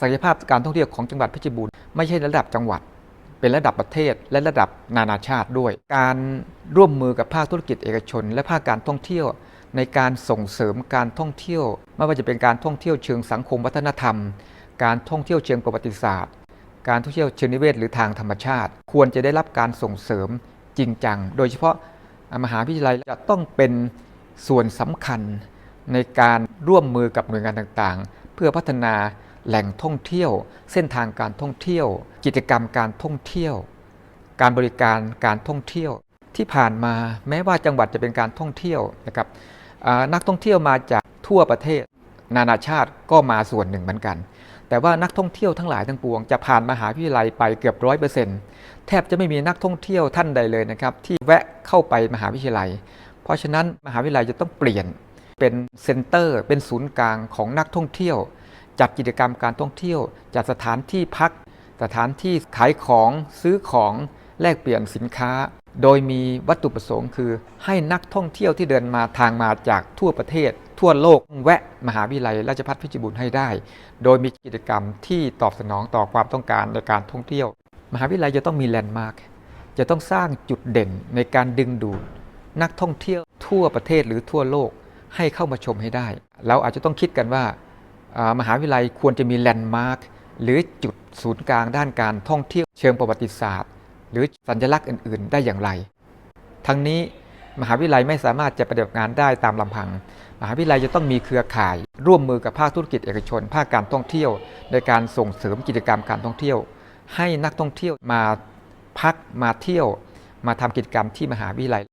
ศักยภาพการท่องเที่ยวของจังหวัดเพชรบูรณ์ไม่ใช่ระดับจังหวัด เป็นระดับประเทศและระดับนานาชาติด้วย การร่วมมือกับภาคธุรกิจเอกชน และภาคการท่องเที่ยว ในการส่งเสริมการท่องเที่ยว ไม่ว่าจะเป็นการท่องเที่ยวเชิงสังคมวัฒนธรรม การท่องเที่ยวเชิงประวัติศาสตร์ การท่องเที่ยวเชิงนิเวศหรือทางธรรมชาติ ควรจะได้รับการส่งเสริมจริงจัง โดยเฉพาะมหาวิทยาลัยจะต้องเป็นส่วนสำคัญในการร่วมมือกับหน่วยงานต่างๆ เพื่อพัฒนา แหล่งท่องเที่ยว เส้นทางการท่องเที่ยว กิจกรรมการท่องเที่ยว การบริการการท่องเที่ยว ที่ผ่านมาแม้ว่าจังหวัดจะเป็นการท่องเที่ยวนะครับนักท่องเที่ยวมาจากทั่วประเทศ นานาชาติก็มาส่วนหนึ่งเหมือนกัน แต่ว่านักท่องเที่ยวทั้งหลายทั้งปวงจะผ่านมหาวิทยาลัยไปเกือบร้อยเปอร์เซ็นต์แทบจะไม่มีนักท่องเที่ยวท่านใดเลยนะครับที่แวะเข้าไปมหาวิทยาลัย เพราะฉะนั้นมหาวิทยาลัยจะต้องเปลี่ยนเป็นเซ็นเตอร์ เป็นศูนย์กลางของนักท่องเที่ยว จัดกิจกรรมการท่องเที่ยว จัดสถานที่พัก สถานที่ขายของซื้อของแลกเปลี่ยนสินค้า โดยมีวัตถุประสงค์คือ ให้นักท่องเที่ยวที่เดินมาทางมาจากทั่วประเทศ ทั่วโลกแวะมหาวิทยาลัยราชภัฏเพชรบูรณ์ให้ได้ โดยมีกิจกรรมที่ตอบสนองต่อความต้องการในการท่องเที่ยว มหาวิทยาลัยจะต้องมีแลนด์มาร์คจะต้องสร้างจุดเด่นในการดึงดูด นักท่องเที่ยวทั่วประเทศหรือทั่วโลกให้เข้ามาชมให้ได้ เราอาจจะต้องคิดกันว่าอ่า มหาวิทยาลัยควรจะมีแลนด์มาร์คหรือจุดศูนย์กลางด้านการท่องเที่ยวเชิงประวัติศาสตร์ หรือสัญลักษณ์อื่น ๆ ได้อย่างไร ทั้งนี้มหาวิทยาลัยไม่สามารถจะปฏิบัติงานได้ตามลำพัง มหาวิทยาลัยจะต้องมีเครือข่าย ร่วมมือกับภาคธุรกิจเอกชน ภาคการท่องเที่ยว ในการส่งเสริมกิจกรรมการท่องเที่ยว ให้นักท่องเที่ยวมาพักมาเที่ยว มาทำกิจกรรมที่มหาวิทยาลัย